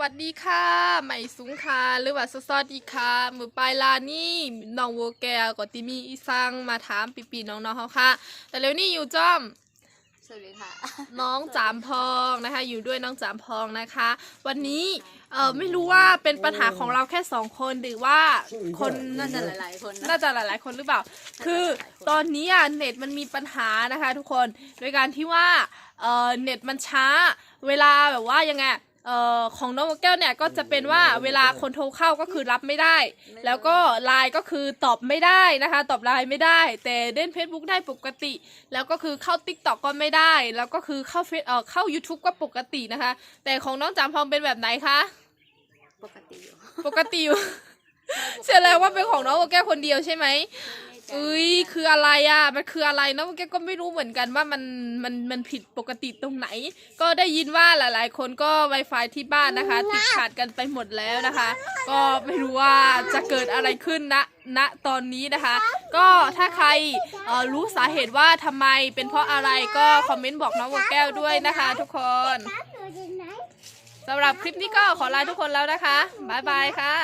วัสดีค่ะใหม่สุงค่ะหรือว่าสวัสดีค่ะ มือปลายลานี่น้องโวแกวก็ติมีอีซังมาถามปีปีๆน้องๆเขาค่ะ แต่เร็วนี่อยู่จ้อมสวัสดีค่ะ น้องจามพองนะคะ อยู่ด้วยน้องจามพองนะคะ วันนี้เออไม่รู้ว่าเป็นปัญหาของเราแค่สองคนหรือว่าคนน่าจะหลายๆคนนะน่าจะหลายๆคนหรือเปล่า คือหลายๆคนตอนนี้อะเน็ตมันมีปัญหานะคะ ทุกคนโดยการที่ว่าเออเน็ตมันช้า เวลาแบบว่ายังไง เอ่อของน้องแก้วเนี่ยก็จะเป็นว่าเวลาคนโทรเข้าก็คือรับไม่ได้ แล้วก็ไลน์ก็คือตอบไม่ได้นะคะ ตอบไลน์ไม่ได้ แต่เล่น Facebook ได้ปกติ แล้วก็คือเข้า Tik t o k ก็ไม่ได้ แล้วก็คือเข้าเฟซเอ่อเข้า YouTube ก็ปกตินะคะ แต่ของน้องจามพองเป็นแบบไหนคะ ปกติอยู่ ปกติอยู่เชื่อแล้วว่าเป็นของน้องโอแก้วคนเดียวใช่ไหม เอ้ยคืออะไรอะมันคืออะไรน้องแกก็ไม่รู้เหมือนกันว่ามันมันมันผิดปกติตรงไหน ก็ได้ยินว่าหลาย ๆ คนก็ Wi-Fi ที่บ้านนะคะ ติดขาดกันไปหมดแล้วนะคะ ก็ไม่รู้ว่าจะเกิดอะไรขึ้นณณตอนนี้นะคะ ก็ถ้าใครเอ่อรู้สาเหตุว่าทำไมเป็นเพราะอะไรก็คอมเมนต์บอกน้องโอแก้วด้วยนะคะ ทุกคนสำหรับคลิปนี้ก็ขอลาทุกคนแล้วนะคะบ๊ายบายค่ะ